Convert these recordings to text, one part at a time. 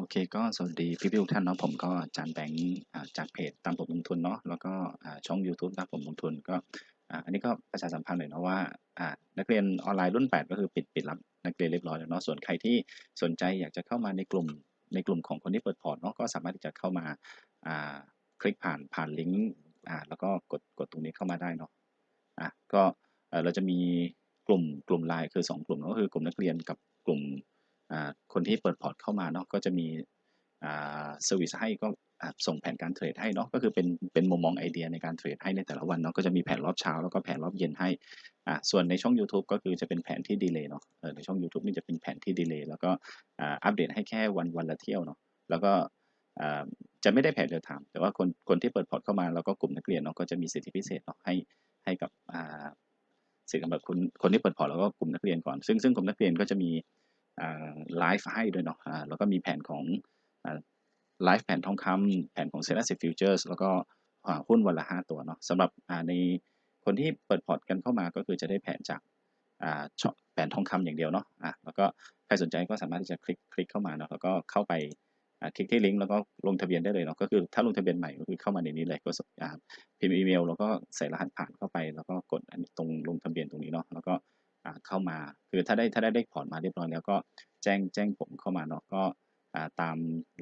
โอเคก็สวัสดีพี่ๆทุกท่านเนาะผมก็จารย์แบงค์อ่าจากเพจตามผมลงทุนเนาะแล้วก็ช่องยูทูบตามผมลงทุนก็อันนี้ก็ประชาสัมพันธ์หน่อยเนาะว่านักเรียนออนไลน์รุ่น 8 ก็คือปิดปิดรับนักเรียนเรียบร้อยแล้วเนาะส่วนใครที่สนใจอยากจะเข้ามาในกลุ่มในกลุ่มของคนที่เปิดพอร์ตเนาะก็สามารถที่จะเข้ามาคลิกผ่านผ่านลิงก์แล้วก็กดกดตรงนี้เข้ามาได้เนาะอะก็เราจะมีกลุ่มกลุ่มไลน์คือ 2 กลุ่มเนาะก็คือกลุ่มนักเรียนกับกลุ่ม คนที่เปิดพอร์ตเข้ามาเนาะก็จะมีเซอร์วิสให้ก็ส่งแผนการเทรดให้เนาะก็คือเป็นเป็นมุมมองไอเดียในการเทรดให้ในแต่ละวันเนาะก็จะมีแผนรอบเช้าแล้วก็แผนรอบเย็นให้อ่าส่วนในช่อง YouTube ก็คือจะเป็นแผนที่ดีเลย์เนาะในช่อง YouTube นี่จะเป็นแผนที่ดีเลย์แล้วก็อัปเดตให้แค่วันวันละเที่ยวเนาะแล้วก็จะไม่ได้แผนเดียวทามแต่ว่าคนคนที่เปิดพอร์ตเข้ามาแล้วก็กลุ่มนักเรียนเนาะก็จะมีสิทธิพิเศษเนาะให้ให้กับสิทธิ์สำหรับคนคนที่เปิดพอร์ตแล้วก็กลุ่มนักเรียนก่อน ซึ่งซึ่งกลุ่มนักเรียนก็จะมี ไลฟ์ให้ด้วยเนาะแล้วก็มีแผนของไลฟ์แผนทองคำแผนของ s e l a s i Futures แล้วก็หุ้นวันละ 5 ตัวเนาะสำหรับในคนที่เปิดพอร์ตกันเข้ามาก็คือจะได้แผนจากแผนทองคำอย่างเดียวเนาะะแล้วก็ใครสนใจก็สามารถที่จะคลิกคลิกเข้ามาเนาะแล้วก็เข้าไปคลิกที่ลิงก์แล้วก็ลงทะเบียนได้เลยเนาะก็คือถ้าลงทะเบียนใหม่ก็คือเข้ามาในนี้เลยก็พิมพ์อีเมลแล้วก็ใส่รหัสผ่านเข้าไป แล้วก็กดตรงลงทะเบียนตรงนี้เนาะแล้วก็ เข้ามา คือถ้าได้ถ้าได้เลขพอร์ตมาเรียบร้อยแล้วก็แจ้งแจ้งผมเข้ามาเนาะก็ตาม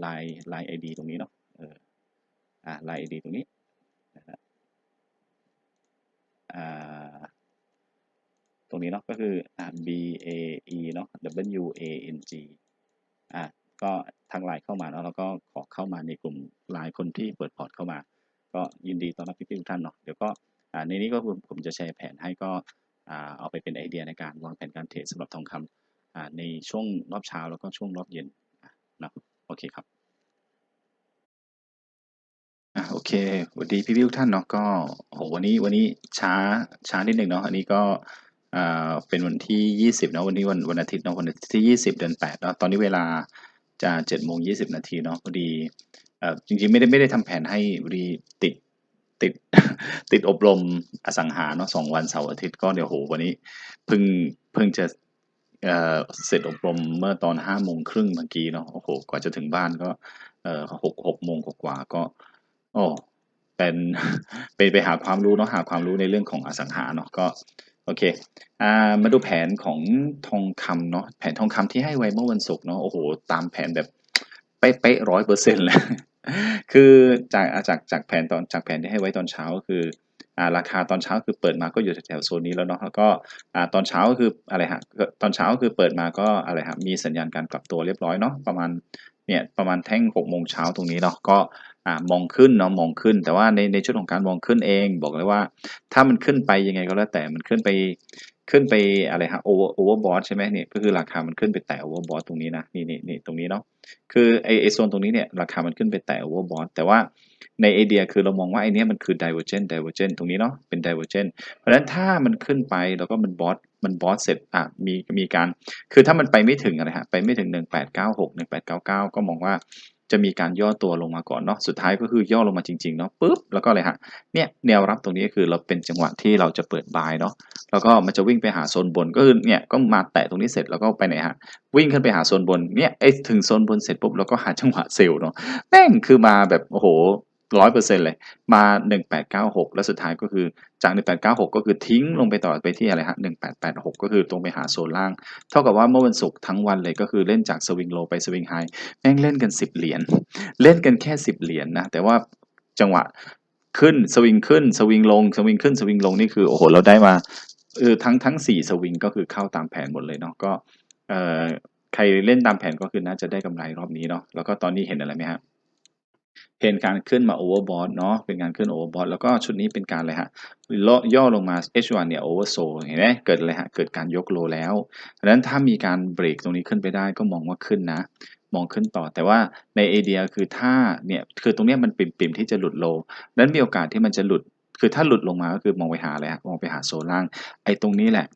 ลายลายไอดีตรงนี้เนาะเอออ่าลายไอดีตรงนี้นะครับอ่าตรงนี้เนาะก็คือ B A E เนาะ W A N G อ่าก็ทางไลน์เข้ามาแล้วเราก็ขอเข้ามาในกลุ่มไลน์คนที่เปิดพอร์ตเข้ามา ก็ยินดีต้อนรับพี่ๆทุกท่านเนาะเดี๋ยวก็ในนี้ก็ผมผมจะแชร์แผนให้ก็ เอาไปเป็นไอเดียในการวางแผนการเทรดสำหรับทองคำในช่วงรอบเช้าแล้วก็ช่วงรอบเย็นเนาะโอเคครับอะโอเคสวัสดีพี่พี่ทุกท่านเนาะก็โหวันนี้วันนี้ช้าช้านิดหนึ่งเนาะอันนี้ก็อ่าเป็นวันที่ยี่สิบเนาะวันนี้วันวันอาทิตย์เนาะวันอาทิตย์ที่ยี่สิบเดือนแปดเนาะตอนนี้เวลาจะเจ็ดโมงยี่สิบนาทีเนาะพอดีเอ่อจริงๆไม่ได้ไม่ได้ทำแผนให้พอดีติด ติดติดอบรมอสังหาเนาะสองวันเสาร์อาทิตย์ก็เดี๋ยวโหวันนี้เพิ่งเพิ่งจะเอ่อเสร็จอบรมเมื่อตอนห้าโมงครึ่งเมื่อกี้เนาะโอ้โหกว่าจะถึงบ้านก็เอ่อหกหกโมงกว่าก็โอ้เป็นไปไปหาความรู้เนาะหาความรู้ในเรื่องของอสังหาเนาะก็โอเคอ่ามาดูแผนของทองคำเนาะแผนทองคำที่ให้ไว้เมื่อวันศุกร์เนาะโอ้โหตามแผนแบบเป๊ะๆร้อยเปอร์เซ็นต์เลย คือจากจากจากแผนตอนจากแผนที่ให้ไว้ตอนเช้าก็คืออราคาตอนเช้าคือเปิดมาก็อยู่แถวโซนนี้แล้วเนาะแล้วก็อตอนเช้าก็คืออะไรฮะตอนเช้าก็คือเปิดมาก็อะไรฮะมีสัญญาณการกลับตัวเรียบร้อยเนาะประมาณเนี่ยประมาณแท่งหกโมงเช้าตรงนี้เนาะก็อมองขึ้นเนาะมองขึ้น แต่ว่าในในชุดของการมองขึ้นเอง บอกเลยว่า ถ้ามันขึ้นไปยังไงก็แล้วแต่มันขึ้นไป ขึ้นไปอะไรฮะโอเวอร์โอเวอร์บอทใช่ไหมเนี่ยก็คือราคามันขึ้นไปแตะโอเวอร์บอทตรงนี้นะนี่นี่นี่ตรงนี้เนาะคือไอไอโซนตรงนี้เนี่ยราคามันขึ้นไปแตะโอเวอร์บอทแต่ว่าในไอเดียคือเรามองว่าไอเนี้ยมันคือ divergent divergent ตรงนี้เนาะเป็น divergent เพราะฉะนั้นถ้ามันขึ้นไปแล้วก็มันบอสมันบอสเสร็จอะมีมีการ คือถ้ามันไปไม่ถึงอะไรฮะไปไม่ถึง 1896 1899 ก็มองว่า จะมีการย่อตัวลงมาก่อนเนาะสุดท้ายก็คือย่อลงมาจริงๆเนาะปุ๊บแล้วก็อะไรฮะเนี่ยแนวรับตรงนี้ก็คือเราเป็นจังหวะที่เราจะเปิดบายเนาะแล้วก็มันจะวิ่งไปหาโซนบนก็คือเนี่ยก็มาแตะตรงนี้เสร็จแล้วก็ไปไหนฮะวิ่งขึ้นไปหาโซนบนเนี่ยไอ้ถึงโซนบนเสร็จปุ๊บแล้วก็หาจังหวะเซลล์เนาะแม่งคือมาแบบโอ้โห ร้อยเปอร์เซ็นต์เลย มาหนึ่งแปดเก้าหกแล้วสุดท้ายก็คือจากหนึ่งแปดเก้าหกก็คือทิ้งลงไปต่อไปที่อะไรฮะหนึ่งแปดแปดหกก็คือตรงไปหาโซนล่าง เท่ากับว่าเมื่อวันศุกร์ทั้งวันเลยก็คือเล่นจากสวิงโลไปสวิงไฮแม่งเล่นกันสิบเหรียญเล่นกันแค่สิบเหรียญนะแต่ว่าจังหวะขึ้นสวิงขึ้นสวิงลงสวิงขึ้นสวิงลงนี่คือโอ้โหเราได้มาเออทั้งทั้งสี่สวิงก็คือเข้าตามแผนหมดเลยเนาะก็เอ่อใครเล่นตามแผนก็คือน่าจะได้กำไรรอบนี้เนาะแล้วก็ตอนนี้เห็นอะไรไหมฮะ เห็นการขึ้นมา overbought เนาะเป็นการขึ้น overbought แล้วก็ชุดนี้เป็นการอะไรฮะย่อย่อลงมา H1 เนี่ย oversold เห็นไหมเกิดอะไรฮะเกิดการยกโลแล้วดังนั้นถ้ามีการเบรกตรงนี้ขึ้นไปได้ก็มองว่าขึ้นนะ มองขึ้นต่อแต่ว่าในไอเดียคือถ้าเนี่ยคือตรงนี้มันปิ่มๆที่จะหลุดโลนั้นมีโอกาสที่มันจะหลุดคือถ้าหลุดลงมาก็คือมองไปหาอะไรฮะมองไปหาโซนล่างไอ้ตรงนี้แหละ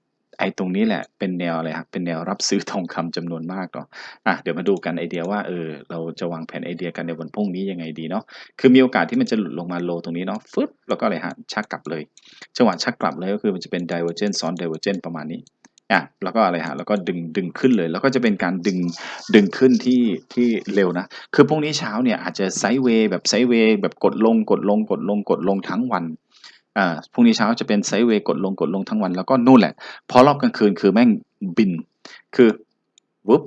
อ้ตรงนี้แหละเป็นแนวอะไรครับเป็นแนวรับซื้อทองคำจำนวนมากเนาะอะเดี๋ยวมาดูกันไอเดียว่าเออเราจะวางแผนไอเดียกันในวันพรุ่งนี้ยังไงดีเนาะคือมีโอกาสที่มันจะหลุดลงมาโลตรงนี้เนาะฟึบแล้วก็อะไรฮะชักกลับเลยจังหวะชักกลับเลยก็คือมันจะเป็น divergent ซ้อน divergent ประมาณนี้อะแล้วก็อะไรฮะแล้วก็ดึงดึงขึ้นเลย แล้วก็จะเป็นการดึงดึงขึ้นที่ที่เร็วนะ คือพรุ่งนี้เช้าเนี่ยอาจจะไซด์เวย์แบบไซด์เวย์แบบกดลงกดลงกดลงกดลงทั้งวัน อ่าพรุ่งนี้เช้าจะเป็นไซด์เวย์กดลงกดลงทั้งวัน แล้วก็นู่นแหละ พอรอบกลางคืนคือแม่งบิน คือวุ๊บ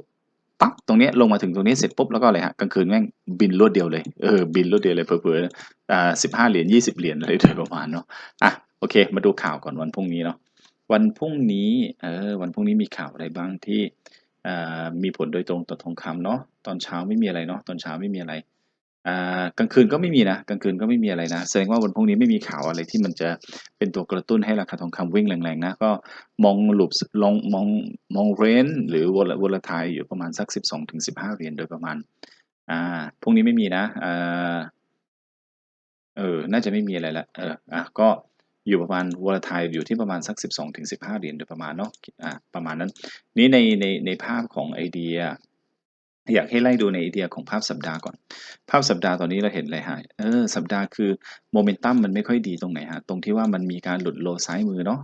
ปั๊บตรงเนี้ยลงมาถึงตรงนี้เสร็จปุ๊บแล้วก็อะไรฮะกลางคืนแม่งบินรวดเดียวเลยเออบินรวดเดียวเลยเผลอๆอ่าสิบห้าเหรียญยี่สิบเหรียญอะไรโดยประมาณเนาะอะโอเค มาดูข่าวก่อนวันพรุ่งนี้เนาะวันพรุ่งนี้เออวันพรุ่งนี้มีข่าวอะไรบ้างที่อ่ามีผลโดยตรงต่อทองคำเนาะตอนเช้าไม่มีอะไรเนาะตอนเช้าไม่มีอะไรอ กลางคืนก็ไม่มีนะกลางคืนก็ไม่มีอะไรนะแสดงว่าวันพรุ่งนี้ไม่มีข่าวอะไรที่มันจะเป็นตัวกระตุ้นให้ราคาทองคำวิ่งแรงๆนะก็มองหลุบลองมองมองเรนหรือวอลวอลทายอยู่ประมาณสักสิบสองถึงสิบห้าเหรียญโดยประมาณอ่าพรุ่งนี้ไม่มีนะอ่าเออ น่าจะไม่มีอะไรละเอออะก็อยู่ประมาณวอลทายอยู่ที่ประมาณสักสิบสองถึงสิบห้าเหรียญโดยประมาณเนาะอ่าประมาณนั้น นี่ในในในภาพของไอเดีย อยากให้ไล่ดูในไอเดียของภาพสัปดาห์ก่อน ภาพสัปดาห์ตอนนี้เราเห็นอะไรฮะเออสัปดาห์คือโมเมนตัมมันไม่ค่อยดีตรงไหนฮะตรงที่ว่ามันมีการหลุดโลซ้ายมือเนาะ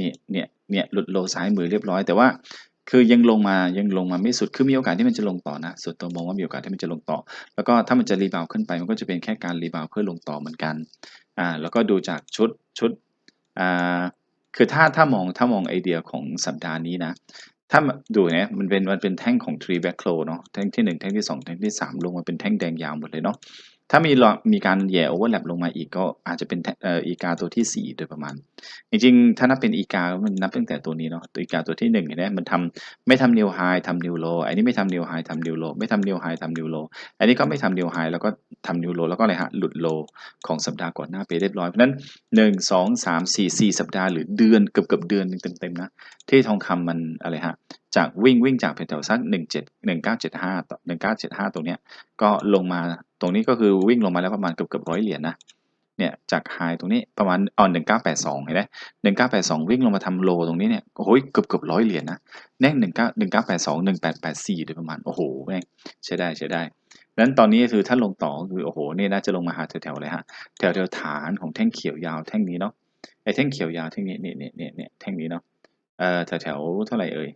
นี่เนี่ยเนี่ยหลุดโลซ้ายมือเรียบร้อย แต่ว่าคือยังลงมายังลงมาไม่สุดคือมีโอกาสที่มันจะลงต่อนะส่วนตัวมองว่ามีโอกาสที่มันจะลงต่อ แล้วก็ถ้ามันจะรีบาวขึ้นไปมันก็จะเป็นแค่การรีบาวเพื่อลงต่อเหมือนกันอ่าแล้วก็ดูจากชุดชุดอ่าคือถ้าถ้ามองถ้ามองไอเดียของสัปดาห์นี้นะ ถ้าดูเนี่ยมันเป็นมันเป็นแท่งของ tree back close เนาะแท่งที่หนึ่งแท่งที่สองแท่งที่สามลงมาเป็นแท่งแดงยาวหมดเลยเนาะ ถ้ามีมีการแย่ overlap ลงมาอีกก็อาจจะเป็นเอ่ออีกาตัวที่สี่โดยประมาณ จริงๆ ถ้านับเป็นอีกา มันนับตั้งแต่ตัวนี้เนาะตัวอีกาตัวที่หนึ่งเห็นไหมมันทำไม่ทำ new high ทำ new low อันนี้ไม่ทำ new high ทำ new low ไม่ทำ new high ทำ new low อันนี้ก็ไม่ทำ new high แล้วก็ทำ new low แล้วก็อะไรฮะหลุด low ของสัปดาห์ก่อนหน้าไปเรียบร้อยเพราะนั้นหนึ่งสองสามสี่สี่สัปดาห์หรือเดือนเกือบเกือบเดือนหนึ่งเต็มๆนะที่ทองคำมันอะไรฮะจากวิ่งวิ่งจากแถวสักหนึ่งเจ็ดหนึ่งเก้าเจ็ดห้าต่อหนึ่งเก้าเจ็ดห้าตรงเนี้ยก็ลงมา ตรงนี้ก็คือวิ่งลงมาแล้วประมาณเกือบเกือบร้อยเหรียญนะเนี่ยจากไฮตรงนี้ประมาณอ่อนหนึ่งเก้าแปดสองเห็นไหมหนึ่งเก้าแปดสองวิ่งลงมาทำโลตรงนี้เนี่ยโอ้ยเกือบเกือบร้อยเหรียญนะแน่งหนึ่งเก้าหนึ่งเก้าแปดสองหนึ่งแปดแปดสี่โดยประมาณโอ้โหแม่งใช้ได้ใช้ได้นั้นตอนนี้คือถ้าลงต่อคือโอ้โหเนี่ยน่าจะลงมาหาแถวๆเลยฮะแถวๆฐานของแท่งเขียวยาวแท่งนี้เนาะไอ้แท่งเขียวยาวแท่งนี้เนี่ยเนี่ยเนี่ยเนี่ยแท่งนี้เนาะเอ่อแถวๆเท่าไหร่เอ่ย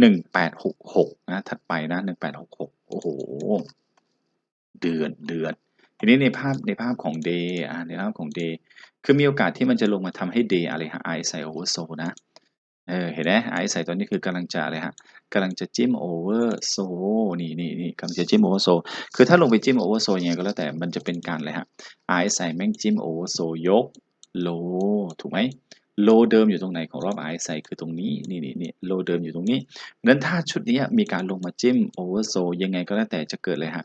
หนึ่งแปดหกหกนะถัดไปนะหนึ่งแปดหกหกโอ้โห เดือดเดือดทีนี้ในภาพในภาพของ day อ่าในภาพของ day คือมีโอกาสที่มันจะลงมาทำให้ day อะไรฮะ i ใส่ over so นะเออเห็นไหม i ใส่ตอนนี้คือกำลังจะอะไรฮะกำลังจะจิ้ม over so นี่นี่นี่กำลังจะจิ้ม over so คือถ้าลงไปจิ้ม over so ยังไงก็แล้วแต่มันจะเป็นการอะไรฮะ i ใส่แม่งจิ้ม over so ยก low ถูกไหมโลเดิมอยู่ตรงไหนของรอบ i ใส่คือตรงนี้นี่นี่นี่โลเดิมอยู่ตรงนี้นั้นถ้าชุดนี้มีการลงมาจิ้ม over so ยังไงก็แล้วแต่จะเกิดเลยฮะ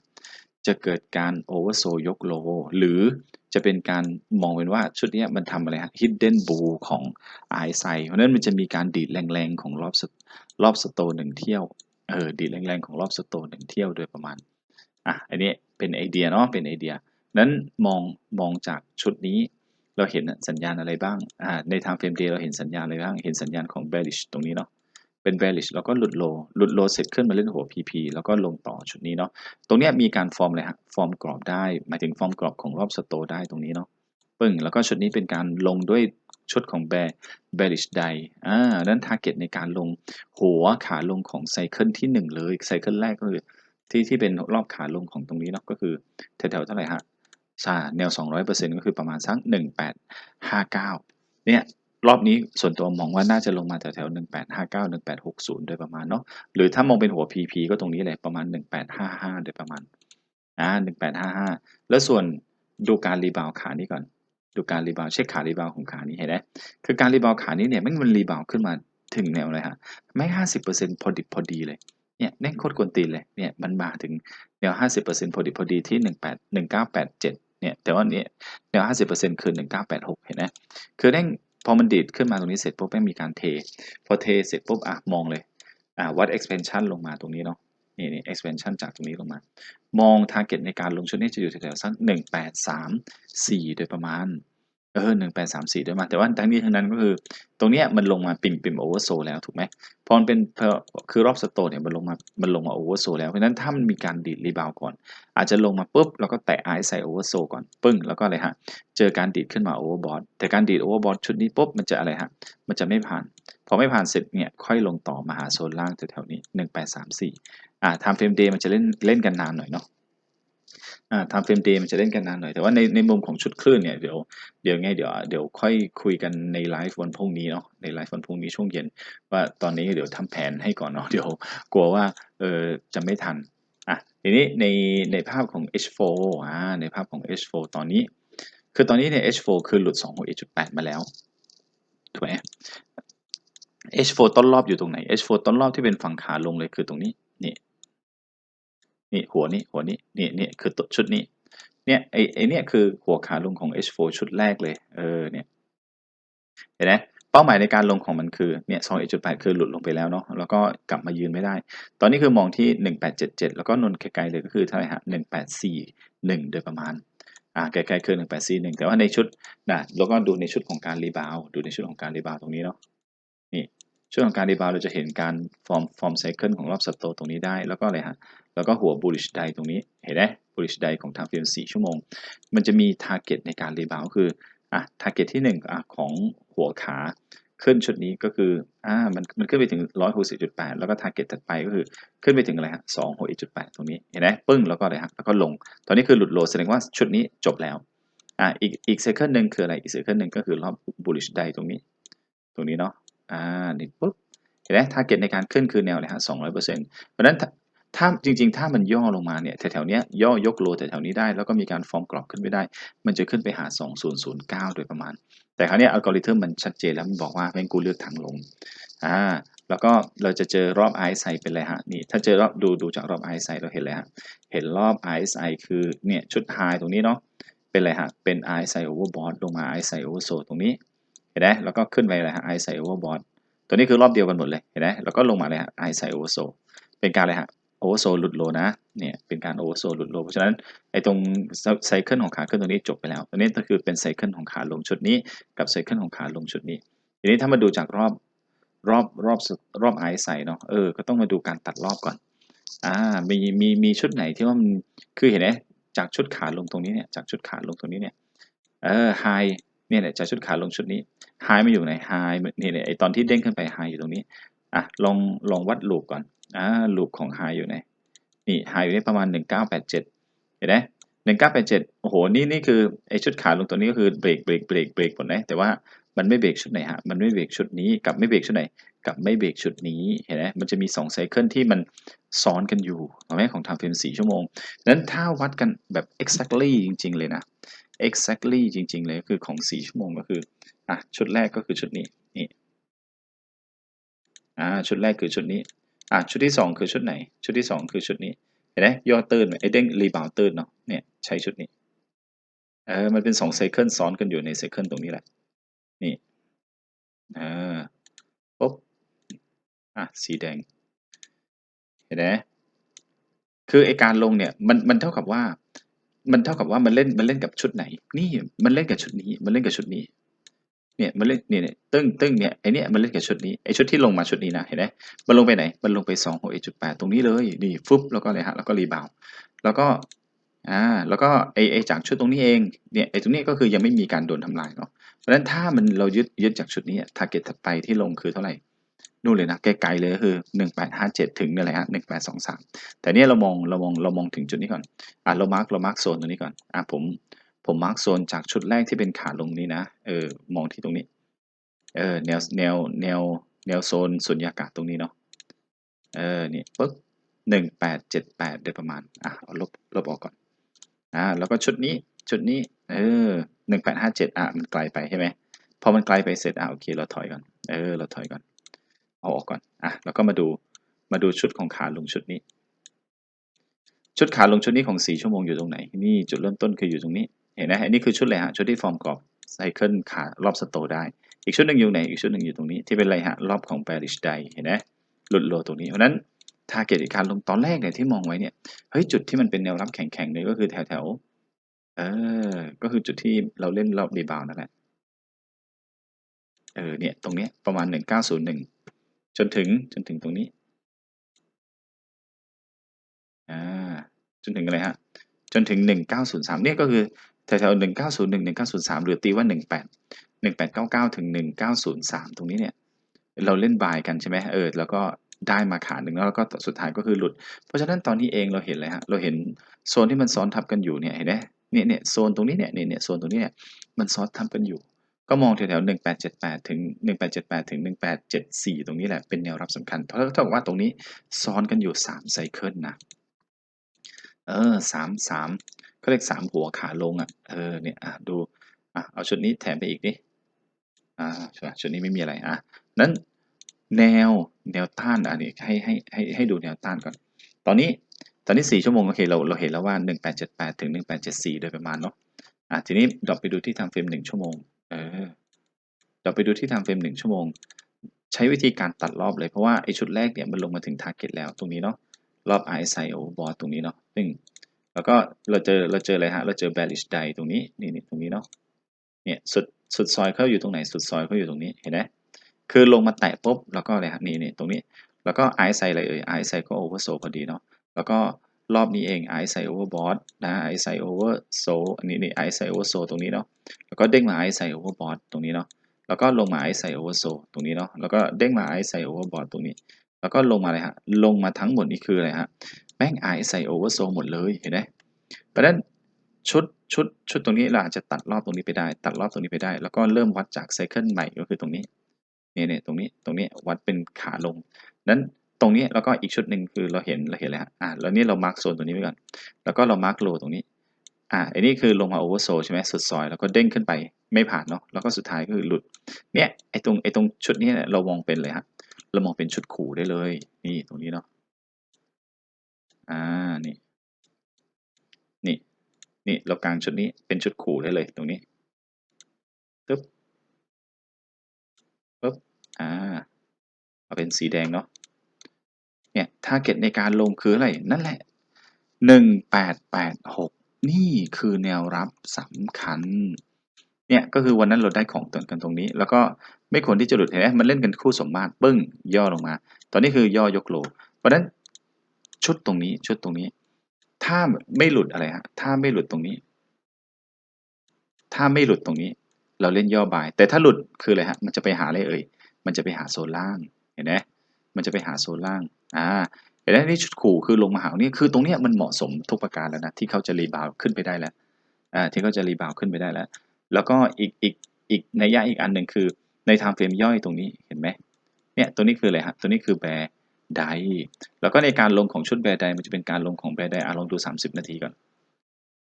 จะเกิดการโอเวอร์โซยกโล หรือจะเป็นการมองเป็นว่าชุดนี้มันทำอะไรฮะ hidden bull ของ i ไซเพราะนั้นมันจะมีการดีดแรงๆ ของรอบสรอบสโตหนึ่งเที่ยว เออ ดีดแรงๆ ของรอบสโตหนึ่งเที่ยวโดยประมาณ อะ อันนี้เป็นไอเดียเนาะ เป็นไอเดีย นั้นมองมองจากชุดนี้เราเห็นสัญญาณอะไรบ้าง อ่า ในทางเฟรมเดย์เราเห็นสัญญาณอะไรบ้าง เห็นสัญญาณของ bearish ตรงนี้เนาะ เป็น bearish แล้วก็หลุดโล หลุดโลเสร็จขึ้นมาเล่นหัว PP แล้วก็ลงต่อชุดนี้เนาะ ตรงนี้มีการฟอร์มเลยฮะ ฟอร์มกรอบได้ หมายถึงฟอร์มกรอบของรอบสโตได้ตรงนี้เนาะ ปึ้ง แล้วก็ชุดนี้เป็นการลงด้วยชุดของ bear bearish day อ่า นั้น target ในการลงหัวขาลงของไซเคิลที่หนึ่งเลย ไซเคิลแรกก็คือที่ที่เป็นรอบขาลงของตรงนี้เนาะ ก็คือแถวๆเท่าไหร่ฮะใชาแนว 200%ก็คือประมาณสัก1859เนี่ย รอบนี้ส่วนตัวมองว่าน่าจะลงมาแถวๆ1859 1860 โดยประมาณเนาะหรือถ้ามองเป็นหัว PP ก็ตรงนี้เลยประมาณ 1855 โดยประมาณอ่า1855 แล้วส่วนดูการรีบาวขานี้ก่อน ดูการรีบาวเช็คขารีบาวของขานี้เห็นไหมคือการรีบาวขานี้เนี่ยแม่งมันรีบาวขึ้นมาถึงแนวอะไรฮะแม่ง50%พอดิบพอดีเลยเนี่ยแม่งโคตรกวนตีนเลยเนี่ยมันมาถึงแนว50%พอดิบพอดีที่18 1987เนี่ยแต่ว่าเนี่ยแนว50%คือ1986เห็นไหมคือแม่ง พอมันดีดขึ้นมาตรงนี้เสร็จปุ๊บแม่งมีการเท พอเทเสร็จปุ๊บอะมองเลยอะวัด expansion ลงมาตรงนี้เนาะนี่นี่ expansion จากตรงนี้ลงมา มอง target ในการลงชุดนี้จะอยู่แถวๆสัก1 8 3 4 โดยประมาณ เออ1834ด้วยมาแต่ว่าทั้งนี้ทั้งนั้นก็คือ ตรงเนี้ยมันลงมาปิ่มปิ่มโอเวอร์โซแล้วถูกไหมพอมันเป็นคือรอบสโตนเนี่ยมันลงมามันลงมาโอเวอร์โซแล้วเพราะฉะนั้นถ้ามันมีการดีดรีบาวก่อน อาจจะลงมาปุ๊บแล้วก็แตะไอซ์ใส่โอเวอร์โซก่อนปึ้งแล้วก็อะไรฮะเจอการดีดขึ้นมาโอเวอร์บอทแต่การดีดโอเวอร์บอทชุดนี้ปุ๊บมันจะอะไรฮะมันจะไม่ผ่าน พอไม่ผ่านเสร็จเนี่ยค่อยลงต่อมาหาโซนล่างแถวๆนี้1834อ่า time frame day มันจะเล่นเล่นกันนานหน่อยเนาะ อ่า time frame day มันจะเล่นกันนานหน่อย แต่ว่าในในมุมของชุดคลื่นเนี่ยเดี๋ยวเดี๋ยวไงเดี๋ยวเดี๋ยวค่อยคุยกันในไลฟ์วันพรุ่งนี้เนาะในไลฟ์วันพรุ่งนี้ช่วงเย็น ว่าตอนนี้เดี๋ยวทำแผนให้ก่อนเนาะเดี๋ยวกลัวว่าเออจะไม่ทันอะทีนี้ในในภาพของ H4 อ่าในภาพของ H4 ตอนนี้ คือตอนนี้เนี่ย H4 คือหลุด2 6 1.8มาแล้วถูกไหม H4 ต้นรอบอยู่ตรงไหน H4 ต้นรอบที่เป็นฝั่งขาลงเลยคือตรงนี้นี่ นี่หัวนี้หัวนี้นี่นี่คือตัวชุดนี้เนี่ยไอไอเนี่ยคือหัวขาลงของ H4 ชุดแรกเลยเออเนี่ยเห็นไหมเป้าหมายในการลงของมันคือเนี่ย2 1.8 คือหลุดลงไปแล้วเนาะแล้วก็กลับมายืนไม่ได้ ตอนนี้คือมองที่ 1877 แล้วก็นนไกลๆเลยก็คือเท่าไหร่ฮะ1841 โดยประมาณอ่าไกลๆคือ 1841 แต่ว่าในชุดนะแล้วก็ดูในชุดของการรีบาวดูในชุดของการรีบาวตรงนี้เนาะ ชุดของการรีบาวเราจะเห็นการฟอร์มฟอร์มไซเคิลของรอบสโตตรงนี้ได้ แล้วก็อะไรฮะ แล้วก็หัว bullish day ตรงนี้ เห็นไหม bullish day ของทางฟิล์ม4ชั่วโมง มันจะมี target ในการรีบาวคืออะ target ที่1อะของหัวขาขึ้นชุดนี้ก็คืออ่ามันมันขึ้นไปถึง 160.8 แล้วก็ target ถัดไปก็คือขึ้นไปถึงอะไรฮะ261.8 ตรงนี้ เห็นไหมปึ้งแล้วก็อะไรฮะแล้วก็ลง ตอนนี้คือหลุดโลแสดงว่าชุดนี้จบแล้วอ่าอีกอีกไซเคิลหนึ่งคืออะไรอีกไซเคิลหนึ่งก็คือรอบ bullish day ตรงนี้ ตรงนี้เนาะ อ่านี่ปุ๊บเห็นไหม target ในการขึ้นคือแนวเลยฮะ200%เปอร์เซ็นต์เพราะฉะนั้นถ้าจริงๆ ถ้ามันย่อลงมาเนี่ยแถวๆเนี้ยย่อยกโลแถวๆนี้ได้ แล้วก็มีการฟอร์มกรอบขึ้นไปได้ มันจะขึ้นไปหา 2009 โดยประมาณ แต่คราวนี้อัลกอริทึมมันชัดเจนแล้วมันบอกว่าเป็นกูเลือกทางลงอ่าแล้วก็เราจะเจอรอบไอซ์ไซเป็นอะไรฮะนี่ถ้าเจอรอบดูดูจากรอบไอซ์ไซเราเห็นเลยฮะเห็นรอบไอซ์ไซคือเนี่ยชุดไฮตรงนี้เนาะเป็นอะไรฮะเป็นไอซ์ไซโอเวอร์บอทลงมาไอซ์ไซโอเวอร์โซตรงนี้ เห็นไหมแล้วก็ขึ้นไปอะไรฮะไอซ์ไซโอเวอร์บอทตัวนี้คือรอบเดียวกันหมดเลยเห็นไหมแล้วก็ลงมาเลยฮะไอซ์ไซโอเวอร์โซเป็นการอะไรฮะโอเวอร์โซหลุดโลนะเนี่ยเป็นการโอเวอร์โซหลุดโลเพราะฉะนั้นไอ้ตรงไซเคิลของขาขึ้นตรงนี้จบไปแล้วตัวนี้ก็คือเป็นไซเคิลของขาลงชุดนี้กับไซเคิลของขาลงชุดนี้ ทีนี้ถ้ามาดูจากรอบรอบรอบรอบไอซ์ไซเนาะเออก็ต้องมาดูการตัดรอบก่อนอ่ามีมีมีชุดไหนที่ว่ามันคือเห็นไหมจากชุดขาลงตรงนี้เนี่ยจากชุดขาลงตรงนี้เนี่ยเออไฮ เนี่ยแหละจากชุดขาลงชุดนี้ไฮมาอยู่ไหนไฮนี่เนี่ยไอตอนที่เด้งขึ้นไปไฮอยู่ตรงนี้อะลองลองวัดลูปก่อนอ่าลูปของไฮอยู่ไหนนี่ไฮอยู่ที่ประมาณ 1987 เห็นไหม1987 โอ้โห นี่นี่คือไอชุดขาลงตัวนี้ก็คือเบรกเบรกเบรกเบรกหมดนะแต่ว่ามันไม่เบรกชุดไหนฮะ มันไม่เบรกชุดนี้กับไม่เบรกชุดไหนกับไม่เบรกชุดนี้ เห็นไหมมันจะมี2ไซเคิลที่มันซ้อนกันอยู่ถูกไหมของทางฟิล์ม4ชั่วโมง นั้นถ้าวัดกันแบบ exactly จริง ๆ เลยนะ exactly จริง ๆ เลยก็คือของ 4 ชั่วโมงก็คืออะชุดแรกก็คือชุดนี้นี่อ่าชุดแรกคือชุดนี้อะชุดที่ 2 คือชุดไหน ชุดที่ 2 คือชุดนี้เห็นไหมย่อตื้นไอเด้งรีบาวตื้นเนาะเนี่ยใช้ชุดนี้เออมันเป็น2ไซเคิลซ้อนกันอยู่ในไซเคิลตรงนี้แหละนี่อ่าปุ๊บอะสีแดงเห็นไหมคือไอการลงเนี่ยมันมันเท่ากับว่า มันเท่ากับว่ามันเล่นมันเล่นกับชุดไหน นี่มันเล่นกับชุดนี้ มันเล่นกับชุดนี้ เนี่ยมันเล่นเนี่ยเนี่ยตึ้งตึ้งเนี่ยไอเนี่ยมันเล่นกับชุดนี้ไอชุดที่ลงมาชุดนี้นะเห็นไหมมันลงไปไหน มันลงไป2 6 1 8ตรงนี้เลยนี่ฟึบแล้วก็อะไรฮะแล้วก็รีบาวแล้วก็อ่าแล้วก็ไอไอจากชุดตรงนี้เองเนี่ยไอตรงนี้ก็คือยังไม่มีการโดนทำลายเนาะเพราะฉะนั้นถ้ามันเรายึดยึดจากชุดนี้ target ถัดไปที่ลงคือเท่าไหร่ นู่นเลยนะไกลๆเลยก็คือ 1857 ถึงนี่แหละฮะ1823 แต่เนี่ยเรามองเรามองเรามองถึงจุดนี้ก่อนอะเรามาร์กเรามาร์กโซนตรงนี้ก่อนอะผมผมมาร์กโซนจากชุดแรกที่เป็นขาลงนี้นะเออมองที่ตรงนี้เออแนวแนวแนวแนวโซนสุญญากาศตรงนี้เนาะเออนี่ปึ๊บ1878โดยประมาณอะเอาลบลบออกก่อนอ่าแล้วก็ชุดนี้ชุดนี้เออ1857อะมันไกลไปใช่ไหมพอมันไกลไปเสร็จอะโอเคเราถอยก่อนเออเราถอยก่อน เอาออกก่อนอะแล้วก็มาดูมาดูชุดของขาลงชุดนี้ ชุดขาลงชุดนี้ของ 4 ชั่วโมงอยู่ตรงไหน นี่จุดเริ่มต้นคืออยู่ตรงนี้ เห็นไหมอันนี้คือชุดอะไรฮะ ชุดที่ฟอร์มกรอบไซเคิลขารอบสโตได้ อีกชุดหนึ่งอยู่ไหน อีกชุดหนึ่งอยู่ตรงนี้ ที่เป็นอะไรฮะ รอบของ bearish day เห็นไหมหลุดโลตรงนี้ เพราะนั้น target ในการลงตอนแรกเนี่ยที่มองไว้เนี่ย เฮ้ย จุดที่มันเป็นแนวรับแข็งๆเลยก็คือแถวๆเออ ก็คือจุดที่เราเล่นรอบรีบาวนั่นแหละ เออ เนี่ย ตรงเนี้ยประมาณ 1901 จนถึงจนถึงตรงนี้อ่าจนถึงอะไรฮะจนถึง 1903 เนี่ยก็คือแถวๆ1901 1903 หรือตีว่า 18 1899 ถึง 1903 ตรงนี้เนี่ย เราเล่นบายกันใช่ไหมเออ แล้วก็ได้มาขาหนึ่งแล้วก็สุดท้ายก็คือหลุด เพราะฉะนั้นตอนนี้เองเราเห็นเลยฮะ เราเห็นโซนที่มันซ้อนทับกันอยู่เนี่ย เห็นไหมเนี่ยเนี่ยโซนตรงนี้เนี่ยเนี่ยเนี่ยโซนตรงนี้เนี่ย มันซ้อนทับกันอยู่ ก็มองแถวๆ1878 ถึง 1878 ถึง 1874 ตรงนี้แหละเป็นแนวรับสำคัญ เพราะถ้าบอกว่าตรงนี้ซ้อนกันอยู่3ไซเคิลนะ เออสามสามเขาเรียกสามหัวขาลงอะ เออ เนี่ยอะดู อะ เอาชุดนี้แถมไปอีกดิ อ่า ชุดนี้ไม่มีอะไรอะ นั้นแนวแนวต้านอันนี้ให้ให้ให้ให้ดูแนวต้านก่อน ตอนนี้ตอนนี้สี่ชั่วโมงโอเคเราเราเห็นแล้วว่าหนึ่งแปดเจ็ดแปดถึงหนึ่งแปดเจ็ดสี่โดยประมาณเนาะ อะ ทีนี้ดรอปไปดูที่ทำเฟรมหนึ่งชั่วโมง เออดรอปไปดูที่ทำเฟรมหนึ่งชั่วโมง ใช้วิธีการตัดรอบเลยเพราะว่าไอชุดแรกเนี่ยมันลงมาถึงทาร์เก็ตแล้วตรงนี้เนาะรอบ RSI overbought ตรงนี้เนาะซึ่งแล้วก็เราเจอเราเจออะไรฮะเราเจอ bearish day ตรงนี้นี่นี่ตรงนี้เนาะเนี่ยสุดสุดซอยเขาอยู่ตรงไหนสุดซอยเขาอยู่ตรงนี้เห็นไหมคือลงมาแตะปุ๊บแล้วก็อะไรฮะนี่นี่ตรงนี้ แล้วก็ RSI อะไรเอ่ย RSI ก็ oversold พอดีเนาะแล้วก็ รอบนี้เอง RSI overbought นะ RSI oversold อันนี้นี่ RSI oversold ตรงนี้เนาะแล้วก็เด้งมา RSI overbought ตรงนี้เนาะแล้วก็ลงมา RSI oversold ตรงนี้เนาะแล้วก็เด้งมา RSI overbought ตรงนี้ แล้วก็ลงมาเลยฮะลงมาทั้งหมดนี่คืออะไรฮะแม่ง RSI oversold หมดเลยเห็นไหมเพราะฉะนั้นชุดชุดชุดตรงนี้เราอาจจะตัดรอบตรงนี้ไปได้ ตัดรอบตรงนี้ไปได้ แล้วก็เริ่มวัดจากไซเคิลใหม่ก็คือตรงนี้เนี่ยเนี่ยตรงนี้ตรงนี้วัดเป็นขาลงนั้น ตรงนี้แล้วก็อีกชุดหนึ่งคือเราเห็นเราเห็นเลยฮะอ่าแล้วนี่เรามาร์กโซนตรงนี้ไว้ก่อนแล้วก็เรามาร์กโลตรงนี้อ่าอันนี้คือลงมาโอเวอร์โซใช่ไหมสุดซอยแล้วก็เด้งขึ้นไปไม่ผ่านเนาะแล้วก็สุดท้ายก็คือหลุดเนี่ยไอ้ตรงไอ้ตรงชุดนี้เนี่ยเรามองเป็นเลยฮะเรามองเป็นชุดขู่ได้เลย นี่ตรงนี้เนาะอ่านี่นี่นี่เรากางชุดนี้เป็นชุดขู่ได้เลยตรงนี้ปึ๊บปึ๊บอ่าเอาเป็นสีแดงเนาะ เนี่ยทาร์เก็ตในการลงคืออะไร นั่นแหละหนึ่งแปดแปดหกนี่คือแนวรับสำคัญ เนี่ยก็คือวันนั้นเราได้ของตรงกันตรงนี้ แล้วก็ไม่ควรที่จะหลุดเห็นไหมมันเล่นกันคู่สมมาตรปึ้งย่อลงมา ตอนนี้คือย่อยกโล เพราะฉะนั้นชุดตรงนี้ชุดตรงนี้ ถ้าไม่หลุดอะไรฮะถ้าไม่หลุดตรงนี้ ถ้าไม่หลุดตรงนี้ เราเล่นย่อบาย แต่ถ้าหลุดคืออะไรฮะมันจะไปหาอะไรเอ่ยมันจะไปหาโซนล่างเห็นไหม มันจะไปหาโซนล่างอ่าเห็นไหมนี่ชุดขู่คือลงมาหานี่คือตรงเนี้ยมันเหมาะสมทุกประการแล้วนะที่เขาจะรีบาวขึ้นไปได้แล้วอ่าที่เขาจะรีบาวขึ้นไปได้แล้ว แล้วก็อีกอีกอีกในยะอีกอันหนึ่งคือในไทม์เฟรมย่อยตรงนี้เห็นไหมเนี่ยตัวนี้คืออะไรฮะตัวนี้คือแบร์ไดแล้วก็ในการลงของชุดแบร์ไดมันจะเป็นการลงของแบร์ไดอะลองดู 30 นาทีก่อน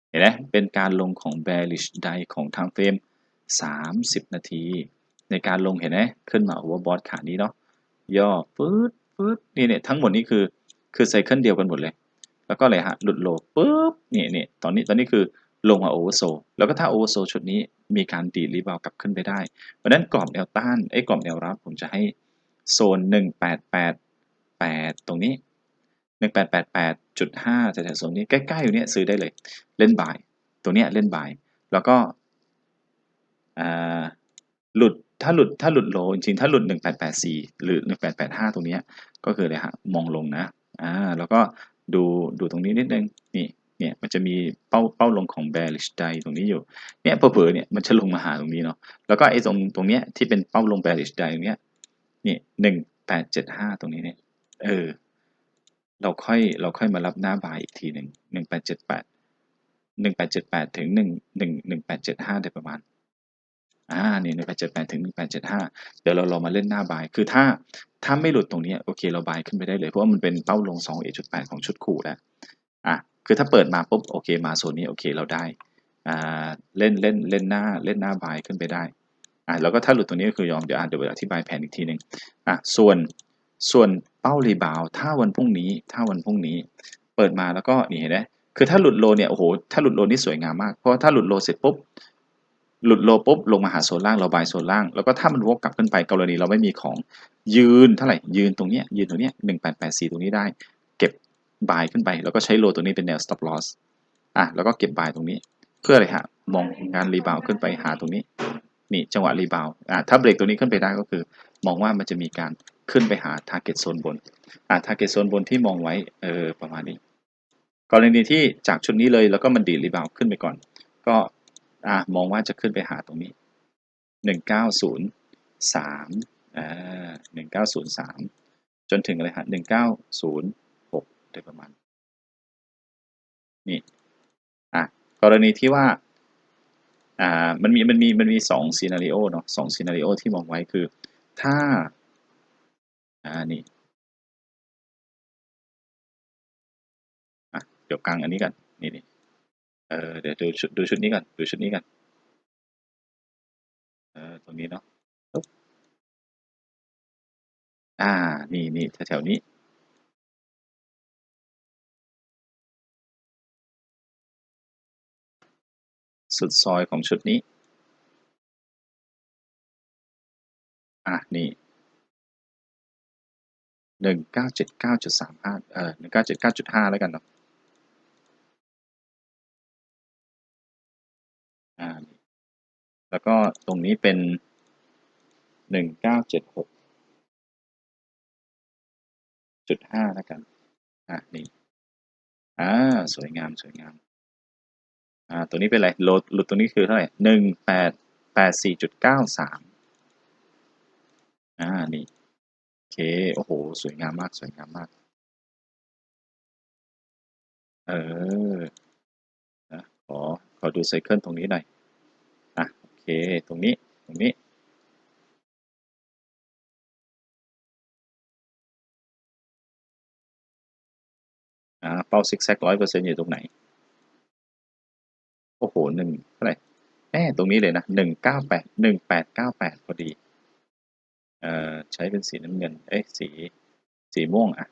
เห็นไหมเป็นการลงของ bearish ไดของไทม์เฟรม30 นาที ในการลงเห็นไหมขึ้นมา overbought ขานี้เนาะ ย่อปื๊ดปื๊ดนี่เนี่ยทั้งหมดนี้คือคือไซเคิลเดียวกันหมดเลย แล้วก็อะไรฮะหลุดโลปุ๊บนี่นี่ตอนนี้ตอนนี้คือลงมาโอเวอร์โซแล้วก็ถ้าโอเวอร์โซชุดนี้มีการดีดรีบาวกลับขึ้นไปได้ เพราะฉะนั้นกรอบแนวต้านไอ้กรอบแนวรับผมจะให้โซน 1888 ตรงนี้ 1888.5แต่โซนนี้ใกล้ๆอยู่เนี้ยซื้อได้เลย เล่นบาย ตัวเนี้ยเล่นบาย แล้วก็หลุด ถ้าหลุดถ้าหลุดโลจริงๆถ้าหลุด 1884 หรือ 1885 ตรงนี้ก็คืออะไรฮะมองลงนะอ่าแล้วก็ดูดูตรงนี้นิดนึงนี่เนี่ยมันจะมีเป้าเป้าลงของ bearish day ตรงนี้อยู่เนี่ยเผลอๆเนี่ยมันจะลงมาหาตรงนี้เนาะแล้วก็ไอ้ตรงตรงเนี้ยที่เป็นเป้าลง bearish day ตรงเนี้ยนี่หนึ่งแปดเจ็ดห้าตรงนี้เนี่ยเออเราค่อยเราค่อยมารับหน้าบายอีกทีหนึ่งหนึ่งแปดเจ็ดแปดหนึ่งแปดเจ็ดแปดถึงหนึ่งหนึ่งหนึ่งแปดเจ็ดห้าได้ประมาณ อ่านี่หนึ่งแปดเจ็ดแปดถึงหนึ่งแปดเจ็ดห้าเดี๋ยวเราลองมาเล่นหน้าบาย คือถ้าถ้าไม่หลุดตรงนี้โอเคเราบายขึ้นไปได้เลย เพราะว่ามันเป็นเป้าลงสองเอจุดแปดของชุดคู่แล้วอะคือถ้าเปิดมาปุ๊บโอเคมาโซนนี้โอเคเราได้อ่าเล่นเล่นเล่นหน้าเล่นหน้าบายขึ้นไปได้อ่าแล้วก็ถ้าหลุดตรงนี้ก็คือยอมเดี๋ยวอ่านเดี๋ยวอธิบายแผนอีกทีหนึ่งอะส่วนส่วนเป้ารีบาวถ้าวันพรุ่งนี้ถ้าวันพรุ่งนี้ เปิดมาแล้วก็นี่เห็นไหมคือถ้าหลุดโลเนี่ยโอ้โหถ้าหลุดโลนี่สวยงามมากเพราะถ้าหลุดโลเสร็จปุ๊บ หลุดโลปุ๊บลงมาหาโซนล่างเราบายโซนล่าง แล้วก็ถ้ามันวกกลับขึ้นไปกรณีเราไม่มีของยืนเท่าไหร่ยืนตรงเนี้ยยืนตรงเนี้ยหนึ่งแปดแปดสี่ตรงนี้ได้ เก็บบายขึ้นไป แล้วก็ใช้โลตรงนี้เป็นแนว stop loss อะแล้วก็เก็บบายตรงนี้ เพื่ออะไรฮะมองงานรีบาวขึ้นไปหาตรงนี้นี่จังหวะรีบาวอ่าถ้าเบรกตัวนี้ขึ้นไปได้ก็คือ มองว่ามันจะมีการขึ้นไปหา target zone บนอ่า target zone บนที่มองไว้เออประมาณนี้กรณีที่จากชุดนี้เลยแล้วก็มันดีรีบาวขึ้นไปก่อน ก็ อ่ามองว่าจะขึ้นไปหาตรงนี้หนึ่งเก้าศูนย์สามอ่าหนึ่งเก้าศูนย์สามจนถึงอะไรฮะหนึ่งเก้าศูนย์หกโดยประมาณ นี่อะกรณีที่ว่าอ่ามันมีมันมีมันมีสองซีนารีโอเนาะสองซีนารีโอที่มองไว้คือ ถ้าอ่านี่อะเดี๋ยวกลางอันนี้กันนี่นี่ เออเดี๋ยวดูชุดดูชุดนี้กันดูชุดนี้กันเออตรงนี้เนาะปึ๊บอ่า นี่นี่แถวๆนี้ สุดซอยของชุดนี้ อะ นี่หนึ่งเก้าเจ็ดเก้าจุดสามห้าเออหนึ่งเก้าเจ็ดเก้าจุดห้าแล้วกันเนาะ แล้วก็ตรงนี้เป็นหนึ่งเก้าเจ็ดหกจุดห้าแล้วกัน อะนี่ อ่า สวยงาม สวยงาม อ่า ตัวนี้เป็นอะไรโหลดหลุดตัวนี้คือเท่าไหร่หนึ่งแปดแปดสี่จุดเก้าสามอ่า นี่ โอเค โอ้โห สวยงามมาก สวยงามมาก เออนะขอ ขอดูไซเคิลตรงนี้หน่อย ตรงนี้ ตรงนี้อ่าเป้าซิกแซกร้อยเปอร์เซ็นต์อยู่ตรงไหน โอ้โหหนึ่งเท่าไหร่แหมตรงนี้เลยนะหนึ่งเก้าแปดหนึ่งแปดเก้าแปดพอดี เอ่อ ใช้เป็นสีน้ำเงิน เอ้ย สี สีม่วงอะ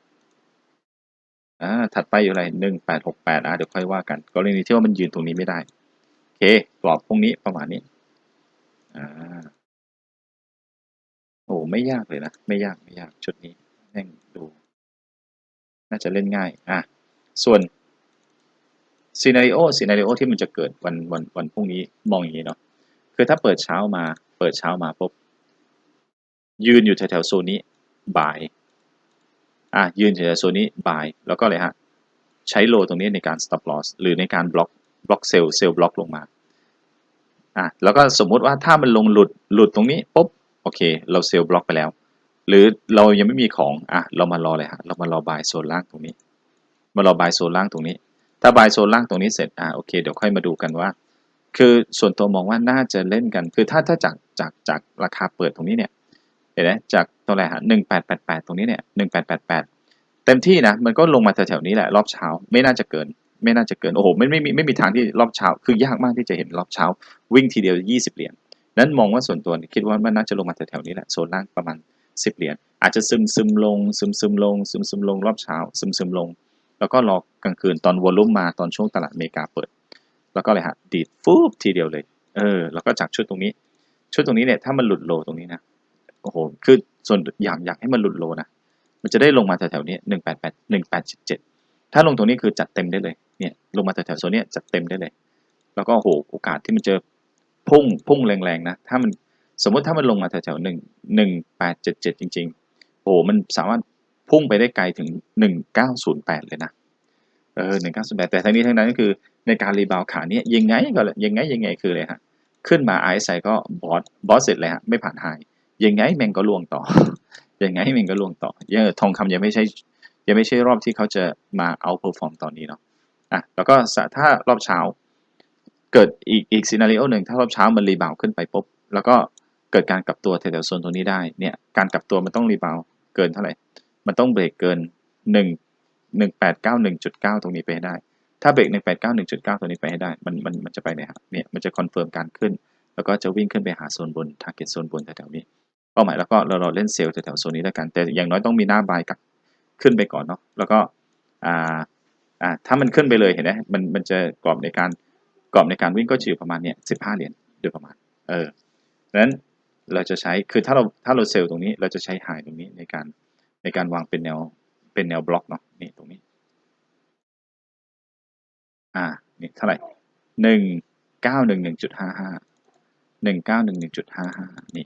อ่าถัดไปอยู่อะไรหนึ่งแปดหกแปดอะเดี๋ยวค่อยว่ากัน กรณีที่ว่ามันยืนตรงนี้ไม่ได้ โอเค กรอบพวกนี้ประมาณนี้ อ่าโอ้ไม่ยากเลยนะ ไม่ยากไม่ยากชุดนี้แม่งดู น่าจะเล่นง่าย อะ ส่วนซีนารีโอซีนารีโอที่มันจะเกิดวันวันวันพรุ่งนี้มองอย่างนี้เนาะคือถ้าเปิดเช้ามา เปิดเช้ามาปุ๊บยืนอยู่แถวๆโซนนี้บ่าย อะ ยืนแถวๆโซนนี้บ่าย แล้วก็เลยฮะ ใช้โลตรงนี้ในการ stop loss หรือในการบล็อกบล็อกเซลล์เซลล์บล็อกลงมา อะแล้วก็สมมุติว่าถ้ามันลงหลุดหลุดตรงนี้ปุ๊บโอเค เราเซลล์บล็อกไปแล้ว หรือเรายังไม่มีของอะเรามารอเลยฮะเรามารอบายโซนล่างตรงนี้ มารอบายโซนล่างตรงนี้ ถ้าบายโซนล่างตรงนี้เสร็จอะโอเคเดี๋ยวค่อยมาดูกันว่า คือส่วนตัวมองว่าน่าจะเล่นกัน คือถ้าถ้าจากจากจากราคาเปิดตรงนี้เนี่ยเห็นไหมจากเท่าไหร่ฮะหนึ่งแปดแปดแปดตรงนี้เนี่ยหนึ่งแปดแปดแปดเต็มที่นะมันก็ลงมาแถวๆนี้แหละรอบเช้าไม่น่าจะเกิน ไม่น่าจะเกินโอ้โหไม่ไม่มีไม่มีทางที่รอบเช้า คือยากมากที่จะเห็นรอบเช้า วิ่งทีเดียวยี่สิบเหรียญนั้นมองว่าส่วนตัวคิดว่ามันน่าจะลงมาแถวๆนี้แหละโซนล่างประมาณสิบเหรียญอาจจะซึมซึมลง ซึมซึมลง ซึมซึมลงรอบเช้า ซึมซึมลง แล้วก็รอกลางคืนตอนวอลลุ่มมาตอนช่วงตลาดอเมริกาเปิด แล้วก็เลยฮะดีดฟูบทีเดียวเลยเออแล้วก็จากชุดตรงนี้ ชุดตรงนี้เนี่ยถ้ามันหลุดโลตรงนี้นะโอ้โหคือส่วนอยากอยากให้มันหลุดโลนะมันจะได้ลงมาแถวๆนี้หนึ่งแปดแปดหนึ่งแปดเจ็ดถ้าลงตรงนี้คือจัดเต็มได้เลย เนี่ยลงมาแถวๆโซนเนี้ยจัดเต็มได้เลย แล้วก็โหโอกาสที่มันจะพุ่งพุ่งแรงๆนะถ้ามันสมมติถ้ามันลงมาแถวๆหนึ่งหนึ่งแปดเจ็ดเจ็ดจริง ๆโอ้โหมันสามารถพุ่งไปได้ไกลถึงหนึ่งเก้าศูนย์แปดเลยนะเออหนึ่งเก้าศูนย์แปดแต่ทั้งนี้ทั้งนั้นก็คือในการรีบาวขาเนี้ยยังไงก็เลยยังไงยังไงคือเลยฮะขึ้นมา RSI ก็บอสบอสเสร็จเลยฮะไม่ผ่านไฮยังไงแมงก็ล่วงต่อ ยังไงแมงก็ล่วงต่อยังทองคำยังไม่ใช่ยังไม่ใช่รอบที่เขาจะมาเอาเพอร์ฟอร์มตอนนี้เนาะ อะแล้วก็ถ้ารอบเช้า เกิดอีกอีกซีนารีโอหนึ่งถ้ารอบเช้ามันรีบาวขึ้นไปปุ๊บแล้วก็เกิดการกลับตัวแถวๆโซนตรงนี้ได้เนี่ยการกลับตัวมันต้องรีบาวเกินเท่าไหร่ มันต้องเบรกเกินหนึ่งหนึ่งแปดเก้าหนึ่งจุดเก้าตรงนี้ไปให้ได้ ถ้าเบรกหนึ่งแปดเก้าหนึ่งจุดเก้าตัวนี้ไปให้ได้ มันมันมันจะไปไหนครับเนี่ยมันจะคอนเฟิร์มการขึ้น แล้วก็จะวิ่งขึ้นไปหาโซนบนทาร์เก็ตโซนบนแถวๆนี้เป้าหมายแล้วก็เราเราเล่นเซลล์แถวๆโซนนี้แล้วกัน แต่อย่างน้อยต้องมีหน้าบายกับขึ้นไปก่อนเนาะแล้วก็อ่า อ่าถ้ามันขึ้นไปเลยเห็นไหมมันมันจะกรอบในการกรอบในการวิ่งก็จะอยู่ประมาณเนี้ยสิบห้าเหรียญโดยประมาณเออนั้นเราจะใช้คือถ้าเราถ้าเราเซลล์ตรงนี้เราจะใช้หายตรงนี้ในการในการวางเป็นแนวเป็นแนวบล็อกเนาะนี่ตรงนี้ อ่านี่เท่าไหร่หนึ่งเก้าหนึ่งหนึ่งจุดห้าห้าหนึ่งเก้าหนึ่งหนึ่งจุดห้าห้านี่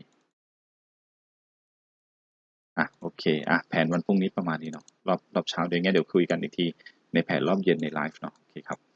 อะโอเคอะแผนวันพรุ่งนี้ประมาณนี้เนาะรอบรอบเช้าเดี๋ยวงี้เดี๋ยวคุยกันอีกที ในแผนรอบเย็นในไลฟ์เนาะโอเคครับ